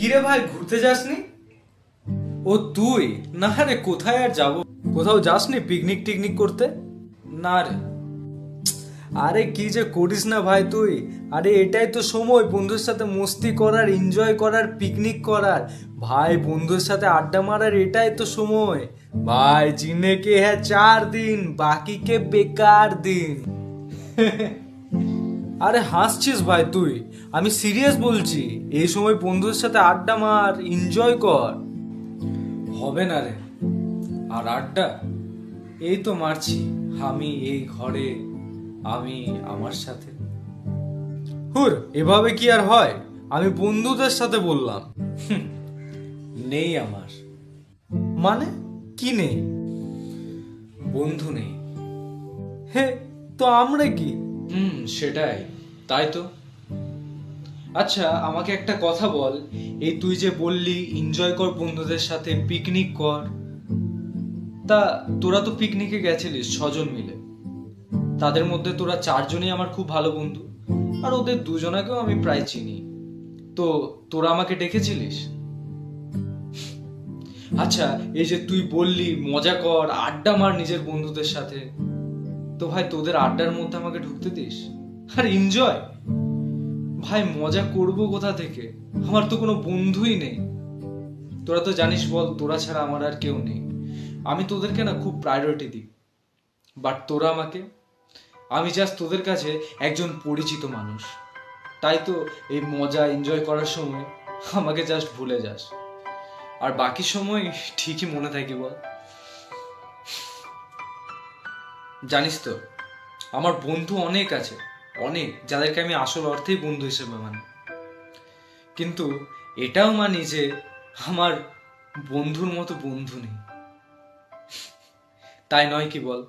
কিরে ভাই, ঘুরতে যাসনি? ও তুই? না রে, কোথায় আর যাব? কোথাও যাসনি পিকনিক টিকনিক করতে? না রে। আরে কি যে করিস না ভাই তুই? আরে এটাই তো সময়, বন্ধুর সাথে মস্তি করার এনজয় করার পিকনিক করার। ভাই, বন্ধুর সাথে আড্ডা মারার এটাই তো সময়। ভাই জিনে কে হ্যাঁ চার দিন বাকি কে বেকার দিন। আরে হাসছিস ভাই তুই। আমি সিরিয়াস বলছি। এই সময় বন্ধুদের সাথে আড্ডা মার এনজয় কর। হবে না রে। আর আড্ডা? এই তো মারছি। আমি এই ঘরে, আমি আমার সাথে। হুর, এভাবে কি আর হয়? আমি বন্ধুদের সাথে বললাম। নেই আমার। মানে? কি নেই? বন্ধু নেই। হে, তো আমরা কি? হুম, সেটাই। তাই তো? আচ্ছা আমাকে একটা কথা বল। এই তুই যে বললি এনজয় কর বন্ধুদের সাথে পিকনিক কর। তা তোরা তো পিকনিকে গেছিলিস, ছজন মিলে। তাদের মধ্যে তোরা চারজনই আমার খুব ভালো বন্ধু। আর ওদের দুজনাকেও আমি প্রায় চিনি। তো তোরা আমাকে ডেকেছিলিস? আচ্ছা এই যে তুই বললি, মজা কর, আড্ডা মার নিজের বন্ধুদের সাথে। তো ভাই, তোদের আড্ডার মধ্যে আমাকে ঢুকতে দিস? আর এনজয় ভাই, মজা করব কোথা থেকে? আমার তো কোনো বন্ধুই নেই। তোরা তো জানিস বল, তোরা ছাড়া আমার আর কেউ নেই। আমি তোদেরকে না খুব প্রায়োরিটি দিই। বাট তোরা আমাকে, আমি জাস্ট তোদের কাছে একজন পরিচিত মানুষ। তাই তো এই মজা এনজয় করার সময় আমাকে জাস্ট ভুলে যাস। আর বাকি সময় ঠিকই মনে থাকে বল। জানিস তো, আমার বন্ধু অনেক আছে। অনেক, যাদেরকে আমি আসল অর্থেই বন্ধু হিসেবে মানি। কিন্তু এটাও মানি যে আমার বন্ধুর মতো বন্ধু নেই। তাই নয় কি বল?